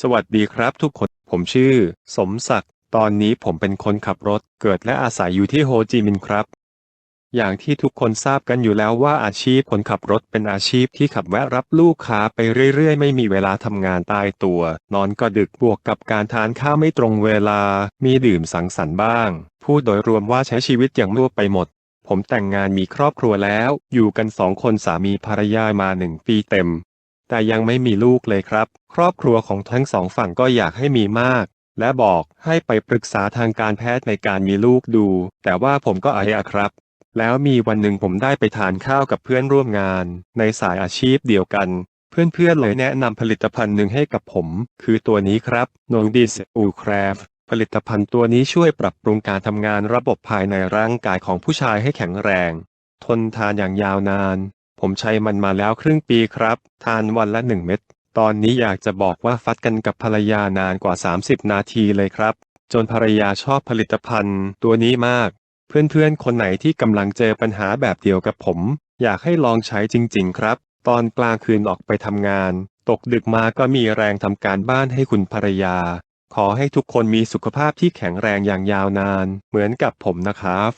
สวัสดีครับทุกคน ผมชื่อ สมศักดิ์ ตอนนี้ผมเป็นคนขับรถ เกิดและอาศัยอยู่ที่โฮจิมินห์ครับ อย่างที่ทุกคนทราบกันอยู่แล้วว่าอาชีพคนขับรถเป็นอาชีพที่ขับแวะรับลูกค้าไปเรื่อยๆ ไม่มีเวลาทำงานตายตัว นอนก็ดึกบวกกับการทานข้าวไม่ตรงเวลา มีดื่มสังสรรค์บ้าง พูดโดยรวมว่าใช้ชีวิตอย่างมั่วไปหมดผมแต่งงานมีครอบครัวแล้ว อยู่กันสองคนสามีภรรยามาหนึ่งปีเต็ม แต่ยังไม่มีลูกเลยครับ ครอบครัวของทั้งสองฝั่งก็อยากให้มีมาก และบอกให้ไปปรึกษาทางการแพทย์ในการมีลูกดู แต่ว่าผมก็อายอะครับ แล้วมีวันหนึ่งผมได้ไปทานข้าวกับเพื่อนร่วมงาน ในสายอาชีพเดียวกัน เพื่อนๆเลยแนะนำผลิตภัณฑ์หนึ่งให้กับผม คือตัวนี้ครับนงดิสอูคราฟผลิตภัณฑ์ตัวนี้ช่วยปรับปรุงการทำงานระบบภายในร่างกายของผู้ชายให้แข็งแรง ทนทานอย่างยาวนาน ผมใช้มันมาแล้วครึ่งปีครับ ทานวันละหนึ่งเม็ด ตอนนี้อยากจะบอกว่าฟัดกันกับภรรยานานกว่า 30 นาทีเลยครับ จนภรรยาชอบผลิตภัณฑ์ตัวนี้มาก เพื่อนๆ คนไหนที่กำลังเจอปัญหาแบบเดียวกับผม อยากให้ลองใช้จริง ๆ ครับ ตอนกลางคืนออกไปทำงาน ตกดึกมาก็มีแรงทำการบ้านให้คุณภรรยา ขอให้ทุกคนมีสุขภาพที่แข็งแรงอย่างยาวนาน เหมือนกับผมนะครับ